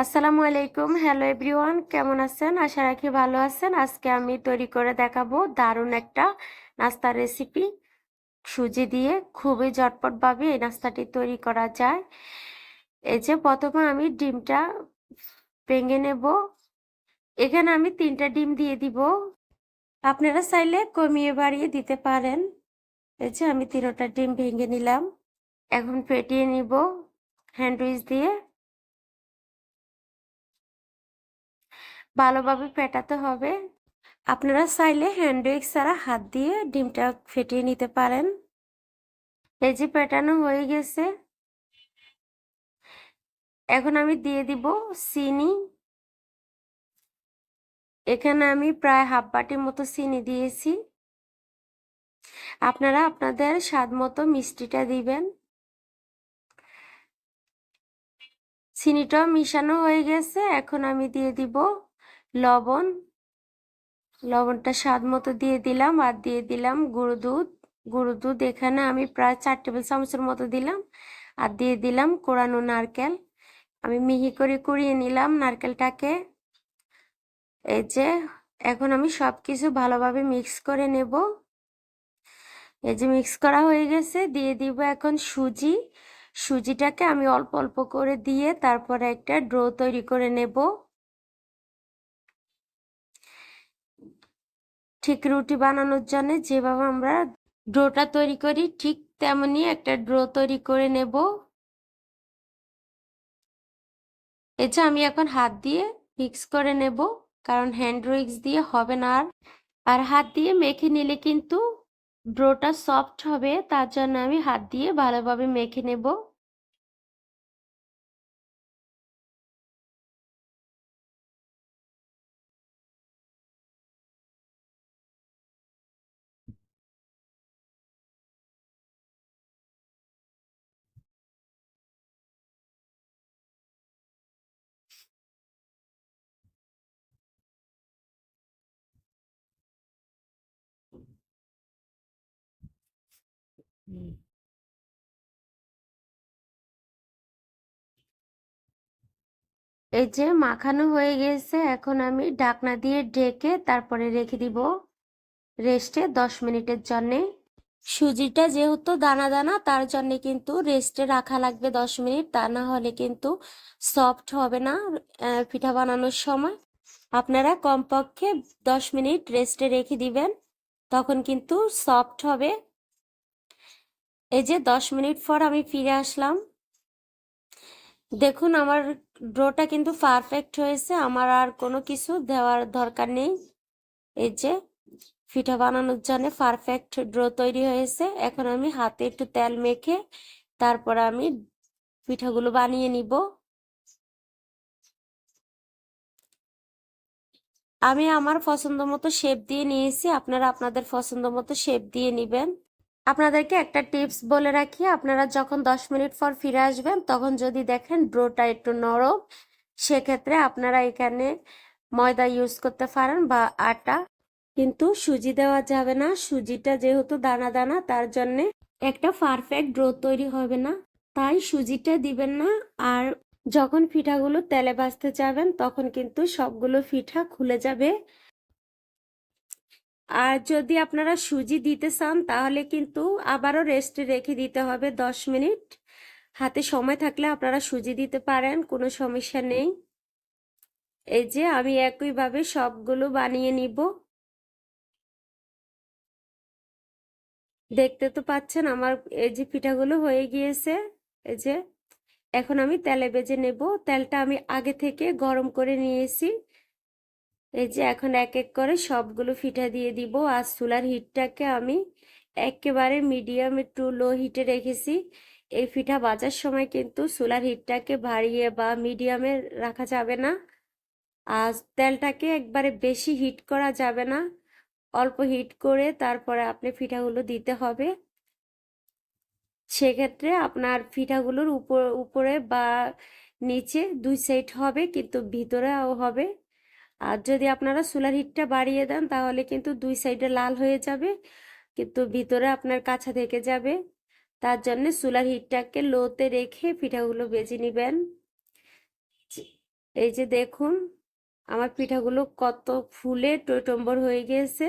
আসসালামু আলাইকুম। Hello everyone কেমন আছেন? আশা রাখি ভালো আছেন। আজকে আমি তৈরি করে দেখাবো দারুণ একটা নাস্তার রেসিপি সুজি দিয়ে খুবই ঝটপটভাবে এই নাস্তাটি তৈরি করা যায়। এই যে প্রথমে আমি ডিমটা ভেঙে নেব। এখানে আমি তিনটা ডিম দিয়ে দিব। আপনারা চাইলে কমিয়ে বাড়িয়ে দিতে পারেন। এই যে আমি তিনোটা ডিম ভেঙে নিলাম। এখন ফেটিয়ে নিব। হ্যান্ডউইচ দিয়ে ভালোভাবে ফেটাতে হবে। আপনারা চাইলে হ্যান্ড উইক্স ছাড়া হাত দিয়ে ডিমটা ফেটিয়ে নিতে পারেন। এই যে পেটানো হয়ে গেছে। এখন আমি দিয়ে দিব চিনি। এখানে আমি প্রায় হাফ বাটির মতো চিনি দিয়েছি। আপনারা আপনাদের স্বাদ মতো মিষ্টিটা দিবেন। চিনিটাও মিশানো হয়ে গেছে। এখন আমি দিয়ে দিব লবণ, লবণটা স্বাদ মতো দিয়ে দিলাম আর দিয়ে দিলাম গুঁড়ো দুধ। গুঁড়ো দুধ এখানে আমি প্রায় চার টেবিল চামচের মতো দিলাম আর দিয়ে দিলাম কোরানো নারকেল। আমি মিহি করে কুড়িয়ে নিলাম নারকেলটাকে। এই যে এখন আমি সব কিছু ভালোভাবে মিক্স করে নেব। এই যে মিক্স করা হয়ে গেছে দিয়ে দিব এখন সুজি। সুজিটাকে আমি অল্প অল্প করে দিয়ে তারপরে একটা ড্রো তৈরি করে নেব। ঠিক রুটি বানানোর জন্য যেভাবে আমরা ড্রোটা তৈরি করি, ঠিক তেমনি একটা ড্রো তৈরি করে নেব। এটা আমি এখন হাত দিয়ে মিক্স করে নেব, কারণ হ্যান্ড উইক্স দিয়ে হবে না আর। আর হাত দিয়ে মেখে নিলে কিন্তু ড্রোটা সফট হবে, তার জন্য আমি হাত দিয়ে ভালোভাবে মেখে নেব। এই যে মাখানো হয়ে গেছে, এখন আমি ঢাকনা দিয়ে ঢেকে তারপরে রেখে দিব রেস্টে দশ মিনিটের জন্যে। সুজিটা যেহেতু দানা দানা, তার জন্য কিন্তু রেস্টে রাখা লাগবে দশ মিনিট। তা না হলে কিন্তু সফট হবে না পিঠা বানানোর সময়। আপনারা কমপক্ষে দশ মিনিট রেস্টে রেখে দিবেন, তখন কিন্তু সফট হবে। এই যে দশ মিনিট পর আমি ফিরে আসলাম। দেখুন আমার ড্রোটা কিন্তু পারফেক্ট হয়েছে, আমার আর কোনো কিছু দেওয়ার দরকার নেই। এই যে পিঠা বানানোর জন্য পারফেক্ট ড্রো তৈরি হয়েছে। এখন আমি হাতে একটু তেল মেখে তারপর আমি পিঠাগুলো বানিয়ে নিব। আমি আমার পছন্দ মতো শেপ দিয়ে নিয়েছি, আপনারা আপনাদের পছন্দ মতো শেপ দিয়ে নেবেন। আপনাদেরকে একটা টিপস বলে রাখি, আপনারা যখন দশ মিনিট পর ফিরে আসবেন, তখন যদি দেখেন ড্রোটা একটু নরম, সেক্ষেত্রে আপনারা এখানে ময়দা ইউজ করতে পারেন বা আটা। কিন্তু সুজি দেওয়া যাবে না, সুজিটা যেহেতু দানা দানা, তার জন্যে একটা পারফেক্ট ড্রো তৈরি হবে না। তাই সুজিটা দিবেন না, আর যখন পিঠাগুলো তেলে ভাজতে যাবেন, তখন কিন্তু সবগুলো পিঠা খুলে যাবে। আর যদি আপনারা সুজি দিতে চান, তাহলে কিন্তু আবারও রেস্টে রেখে দিতে হবে দশ মিনিট। হাতে সময় থাকলে আপনারা সুজি দিতে পারেন, কোনো সমস্যা নেই। এই যে আমি একইভাবে সবগুলো বানিয়ে নিব। দেখতে তো পাচ্ছেন আমার এই যে পিঠাগুলো হয়ে গিয়েছে। এই যে এখন আমি তেলে বেজে নেব। তেলটা আমি আগে থেকে গরম করে নিয়েছি। এই যে এখন এক এক করে সবগুলো পিঠা দিয়ে দিব। আর চুলার হিটটাকে আমি একেবারে মিডিয়াম একটু লো হিটে রেখেছি। এই পিঠা বাজার সময় কিন্তু চুলার হিটটাকে বাড়িয়ে বা মিডিয়ামে রাখা যাবে না। আর তেলটাকে একবারে বেশি হিট করা যাবে না। অল্প হিট করে তারপরে আপনি পিঠাগুলো দিতে হবে। সেক্ষেত্রে আপনার পিঠাগুলোর উপর, উপরে বা নিচে দুই সাইড হবে, কিন্তু ভিতরেও হবে। আর যদি আপনারা সোলার হিটটা বাড়িয়ে দেন, তাহলে কিন্তু দুই সাইডে লাল হয়ে যাবে, কিন্তু ভিতরে আপনার কাছা থেকে যাবে। তার জন্য সোলার হিটটাকে লোতে রেখে পিঠাগুলো বেজে নেবেন। এই যে দেখুন, আমার পিঠাগুলো কত ফুলে টইটম্বর হয়ে গিয়েছে।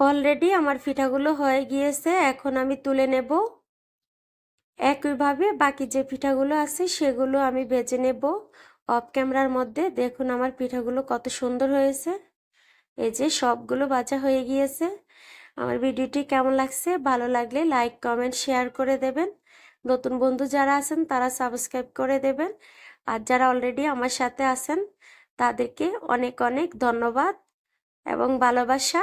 অলরেডি আমার পিঠাগুলো হয়ে গিয়েছে, এখন আমি তুলে নেব। একইভাবে বাকি যে পিঠাগুলো আছে সেগুলো আমি বেজে নেব অফ ক্যামেরার মধ্যে। দেখুন আমার পিঠাগুলো কত সুন্দর হয়েছে। এই যে সবগুলো বাজা হয়ে গিয়েছে। আমার ভিডিওটি কেমন লাগছে? ভালো লাগলে লাইক কমেন্ট শেয়ার করে দেবেন। নতুন বন্ধু যারা আছেন তারা সাবস্ক্রাইব করে দেবেন। আর যারা অলরেডি আমার সাথে আছেন তাদেরকে অনেক অনেক ধন্যবাদ এবং ভালোবাসা।